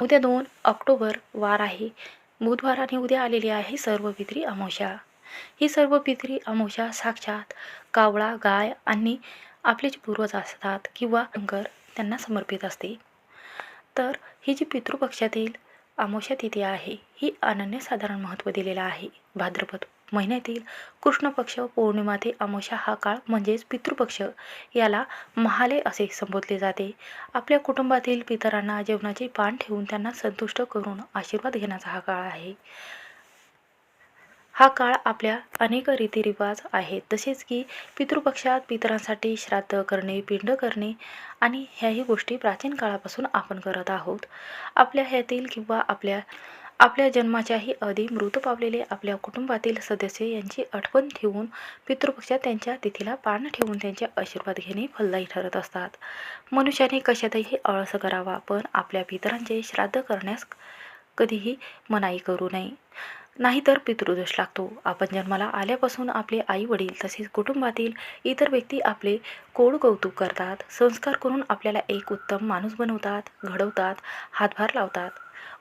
उद्या दोन ऑक्टोबर वार आहे. बुधवार आणि उद्या आलेली आहे सर्व पित्री अमावस्या ही सर्व पित्री अमावस्या साक्षात कावळा गाय आणि आपले जे पूर्वज असतात किंवा शंकर त्यांना समर्पित असते. तर ही जी पितृपक्षातील अमावस्या तिथी आहे ही अनन्यसाधारण महत्त्व दिलेलं आहे. भाद्रपद महिन्यातील कृष्ण पक्ष पौर्णिमा ते अमावस्या हा काळ म्हणजेच पितृपक्ष याला महाले असे संबोधले जाते. आपल्या कुटुंबातील पितरांना जेवणाचे पान ठेवून त्यांना संतुष्ट करून आशीर्वाद घेण्याचा हा काळ आहे. हा काळ आपल्या अनेक रीतिरिवाज आहेत. तसेच की पितृपक्षात पितरांसाठी श्राद्ध करणे पिंड करणे आणि ह्याही गोष्टी प्राचीन काळापासून आपण करत आहोत. आपल्या ह्यातील किंवा आपल्या आपल्या जन्माच्याही आधी मृत पावलेले आपल्या कुटुंबातील सदस्य यांची आठवण ठेवून पितृपक्षात त्यांच्या तिथीला पान ठेवून त्यांचे आशीर्वाद घेणे फलदायी ठरत असतात. मनुष्याने कशातही आळस करावा पण आपल्या पितरांचे श्राद्ध करण्यास कधीही मनाई करू नये. नाहीतर पितृदोष लागतो. आपण जन्माला आल्यापासून आपले आई वडील तसेच कुटुंबातील इतर व्यक्ती आपले कोड कौतुक करतात संस्कार करून आपल्याला एक उत्तम माणूस बनवतात घडवतात हातभार लावतात.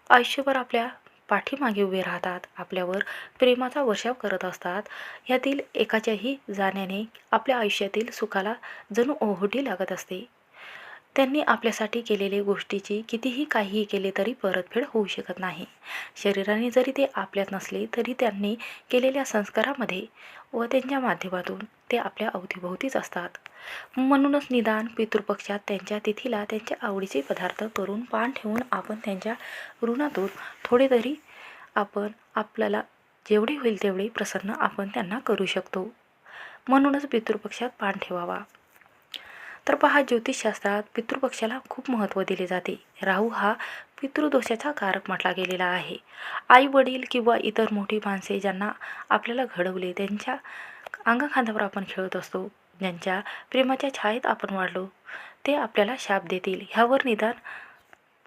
आयुष्यभर आपल्या पाठीमागे उभे राहतात आपल्यावर प्रेमाचा वर्षाव करत असतात. यातील एकाच्याही जाण्याने आपल्या आयुष्यातील सुखाला जणू ओहोटी लागत असते. त्यांनी आपल्यासाठी केलेले गोष्टीची कितीही काहीही केले तरी परतफेड होऊ शकत नाही. शरीराने जरी ते आपल्यात नसले तरी त्यांनी केलेल्या संस्कारामध्ये व त्यांच्या माध्यमातून ते आपल्या अवतीभोवतीच असतात. म्हणूनच निदान पितृपक्षात त्यांच्या तिथीला त्यांच्या आवडीचे पदार्थ करून पान ठेवून आपण त्यांच्या ऋणातून थोडे तरी आपण आपल्याला जेवढे होईल तेवढे प्रसन्न आपण त्यांना करू शकतो. म्हणूनच पितृपक्षात पान ठेवावा. तर पहा ज्योतिषशास्त्रात पितृपक्षाला खूप महत्त्व दिले जाते. राहू हा पितृदोषाचा कारक म्हटला गेलेला आहे. आई वडील किंवा इतर मोठी माणसे ज्यांना आपल्याला घडवले त्यांच्या अंगाखांदावर आपण खेळत असतो ज्यांच्या प्रेमाच्या छायेत आपण वाढलो ते आपल्याला शाप देतील. ह्यावर निदान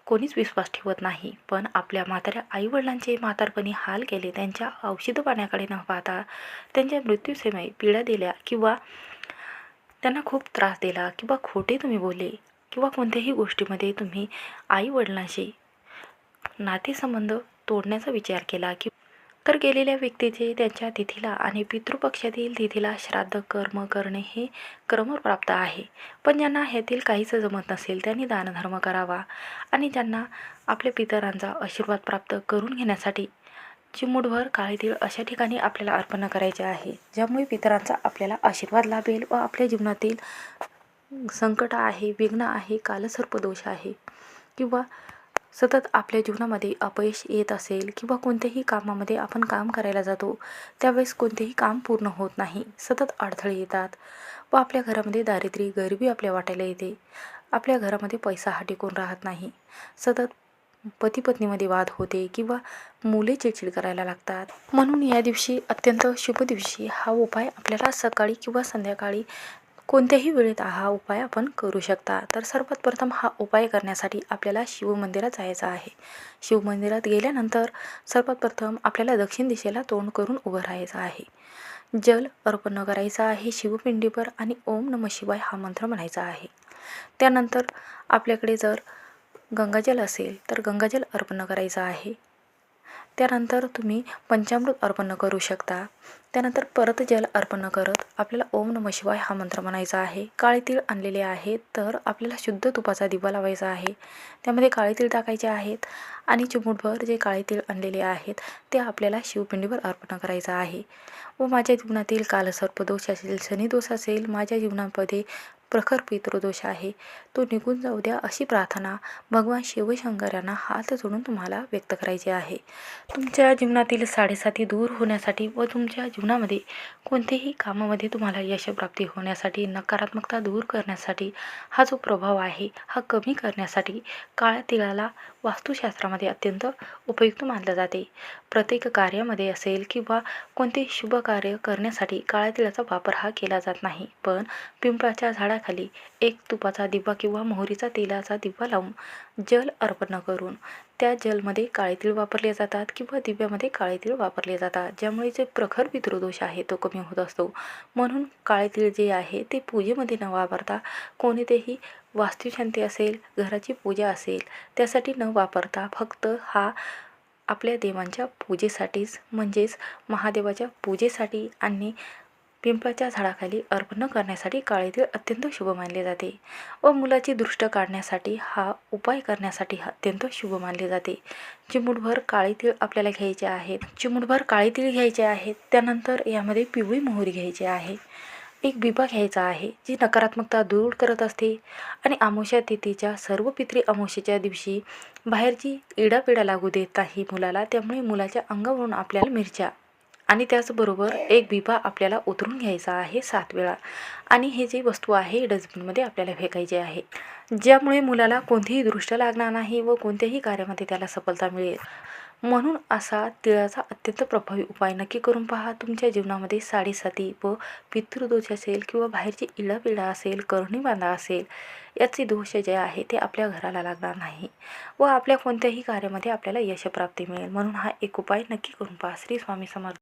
कोणीच विश्वास ठेवत नाही. पण आपल्या म्हाताऱ्या आईवडिलांचे म्हातारपणी हाल केले त्यांच्या औषध पाण्याकडे न पाहता त्यांच्या मृत्यूसेमय पिढ्या दिल्या किंवा त्यांना खूप त्रास दिला किंवा खोटे तुम्ही बोलले किंवा कोणत्याही गोष्टीमध्ये तुम्ही आईवडिलांशी नातेसंबंध तोडण्याचा विचार केला की तर गेलेल्या व्यक्तीचे त्यांच्या तिथीला आणि पितृपक्षातील तिथीला श्राद्ध कर्म करणे हे क्रमप्राप्त आहे. पण ज्यांना ह्यातील काहीच जमत नसेल त्यांनी दानधर्म करावा आणि ज्यांना आपल्या पितरांचा आशीर्वाद प्राप्त करून घेण्यासाठी चिमूटभर काळे तीळ अशा ठिकाणी आपल्याला अर्पण करायचे आहे ज्यामुळे पितरांचा आपल्याला आशीर्वाद लाभेल व आपल्या जीवनातील संकट आहे विघ्न आहे कालसर्पदोष आहे किंवा सतत आपल्या जीवनामध्ये अपयश येत असेल किंवा कोणत्याही कामामध्ये आपण काम करायला जातो त्यावेळेस कोणतेही काम पूर्ण होत नाही सतत अडथळे येतात व आपल्या घरामध्ये दारिद्र्य गरिबी आपल्या वाटायला येते. आपल्या घरामध्ये पैसा हा टिकून राहत नाही सतत पतीपत्नीमध्ये वाद होते किंवा मुले चिडचिड करायला लागतात. म्हणून या दिवशी अत्यंत शुभ दिवशी हा उपाय आपल्याला सकाळी किंवा संध्याकाळी कोणत्याही वेळेत हा उपाय आपण करू शकता. तर सर्वात प्रथम हा उपाय करण्यासाठी आपल्याला शिवमंदिरात जायचं आहे. शिवमंदिरात गेल्यानंतर सर्वात प्रथम आपल्याला दक्षिण दिशेला तोंड करून उभं राहायचं आहे. जल अर्पण करायचं आहे शिवपिंडीवर आणि ओम नम शिवाय हा मंत्र म्हणायचा आहे. त्यानंतर आपल्याकडे जर गंगाजल असेल तर गंगाजल अर्पण करायचं आहे. त्यानंतर तुम्ही पंचामृत अर्पण करू शकता. त्यानंतर परत जल अर्पण करत आपल्याला ओम नम शिवाय हा मंत्र म्हणायचा आहे. काळे तीळ आणलेले आहेत तर आपल्याला शुद्ध तुपाचा दिवा लावायचा आहे. त्यामध्ये काळे तीळ टाकायचे आहेत आणि चिमूटभर जे काळे तीळ आणलेले आहेत ते आपल्याला शिवपिंडीवर अर्पण करायचं आहे. व माझ्या जीवनातील कालसर्पदोष असेल शनिदोष असेल माझ्या जीवनामध्ये प्रखर पितृदोष आहे. तो निघून जाऊ द्या अशी प्रार्थना भगवान शिवशंकर यांना हात जोडून तुम्हाला व्यक्त करायची आहे. तुमच्या जीवनातील साडेसाती दूर होण्यासाठी व तुमच्या जीवनामध्ये कोणतेही कामामध्ये तुम्हाला यशप्राप्ती होण्यासाठी नकारात्मकता दूर करण्यासाठी हा जो प्रभाव आहे हा कमी करण्यासाठी काळ्या तिळाला वास्तुशास्त्रामध्ये अत्यंत उपयुक्त मानलं जाते. प्रत्येक कार्यामध्ये असेल किंवा कोणते शुभ कार्य करण्यासाठी काळ्या तिळाचा वापर हा केला जात नाही. पण पिंपळाच्या झाडा झाडाखाली एक तुपाचा दिवा किंवा मोहरीचा तेलाचा दिवा लावून जल अर्पण करून त्या जलमध्ये काळे तीळ वापरले जातात किंवा दिव्यामध्ये काळे तीळ वापरले जातात ज्यामुळे जे प्रखर पितृदोष आहे तो कमी होत असतो. म्हणून काळे तीळ जे आहे ते पूजेमध्ये न वापरता कोणतेही वास्तुशांती असेल घराची पूजा असेल त्यासाठी न वापरता फक्त हा आपल्या देवांच्या पूजेसाठीच म्हणजेच महादेवाच्या पूजेसाठी आणि पिंपळाच्या झाडाखाली अर्पण करण्यासाठी काळे तीळ अत्यंत शुभ मानले जाते व मुलाची दृष्ट काढण्यासाठी हा उपाय करण्यासाठी अत्यंत शुभ मानले जाते. चिमूटभर काळे तीळ आपल्याला घ्यायचे आहेत. चिमूटभर काळे तीळ घ्यायचे आहेत. त्यानंतर यामध्ये पिवळी मोहरी घ्यायची आहे. एक बिबा घ्यायचा आहे जी नकारात्मकता दूर करत असते आणि अमावस्या तिथीच्या सर्व पित्री अमोशेच्या दिवशी बाहेरची इडापिडा लागू देत नाही मुलाला. त्यामुळे मुलाच्या अंगावरून आपल्याला मिरच्या आणि त्याचबरोबर एक बिबा आपल्याला उतरून घ्यायचा आहे सात वेळा. आणि हे जी वस्तू आहे डस्टबिनमध्ये आपल्याला फेकायची आहे. ज्यामुळे मुलाला कोणतीही दृष्ट लागणार नाही व कोणत्याही कार्यामध्ये त्याला सफलता मिळेल. म्हणून असा तिळाचा अत्यंत प्रभावी उपाय नक्की करून पहा. तुमच्या जीवनामध्ये साडेसाती व पितृदोष असेल किंवा बाहेरची इळापिळा असेल करणी बांधा असेल याचे दोष जे आहे ते आपल्या घराला लागणार नाही व आपल्या कोणत्याही कार्यामध्ये आपल्याला यशप्राप्ती मिळेल. म्हणून हा एक उपाय नक्की करून पहा. श्री स्वामी समर्थ